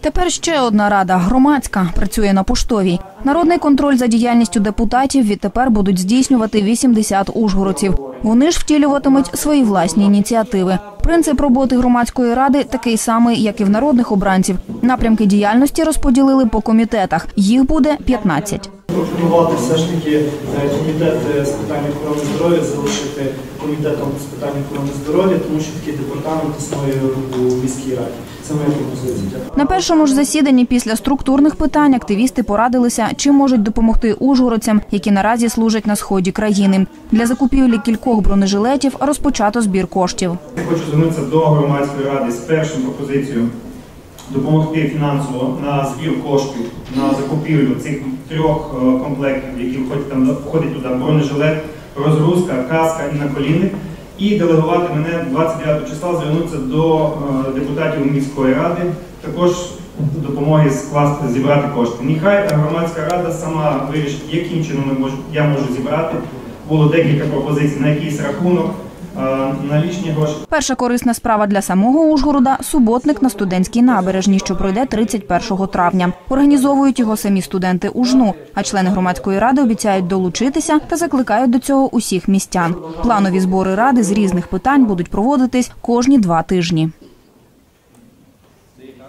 Тепер ще одна рада громадська працює на поштовій. Народний контроль за діяльністю депутатів відтепер будуть здійснювати 80 ужгородців. Вони ж втілюватимуть свої власні ініціативи. Принцип роботи громадської ради такий самий, як і в народних обранців. Напрямки діяльності розподілили по комітетах. Їх буде 15. Пропонувати все ж таки е, комітет е, з питань охорони здоров'я залишити комітетом з питань охорони здоров'я, тому що такий департамент існує у міській раді. Це моя пропозиція. На першому ж засіданні після структурних питань активісти порадилися, чим можуть допомогти ужгородцям, які наразі служать на сході країни. Для закупівлі кількох бронежилетів розпочато збір коштів. Я хочу звернутися до громадської ради з першою пропозицією допомогти фінансово на збір коштів на закупівлю цих трьох е, комплектів, які входять там входить туди бронежилет, розгрузка, каска і наколінник. І делегувати мене 29 числа звернутися до е, депутатів міської ради, також допомоги скласти зібрати кошти. Нехай громадська рада сама вирішить, яким чином я можу зібрати. Було декілька пропозицій на якийсь рахунок, е, на лічні гроші. Перша корисна справа для самого Ужгорода – суботник на студентській набережні, що пройде 31 травня. Організовують його самі студенти УЖНУ, а члени громадської ради обіцяють долучитися та закликають до цього усіх містян. Планові збори ради з різних питань будуть проводитись кожні два тижні.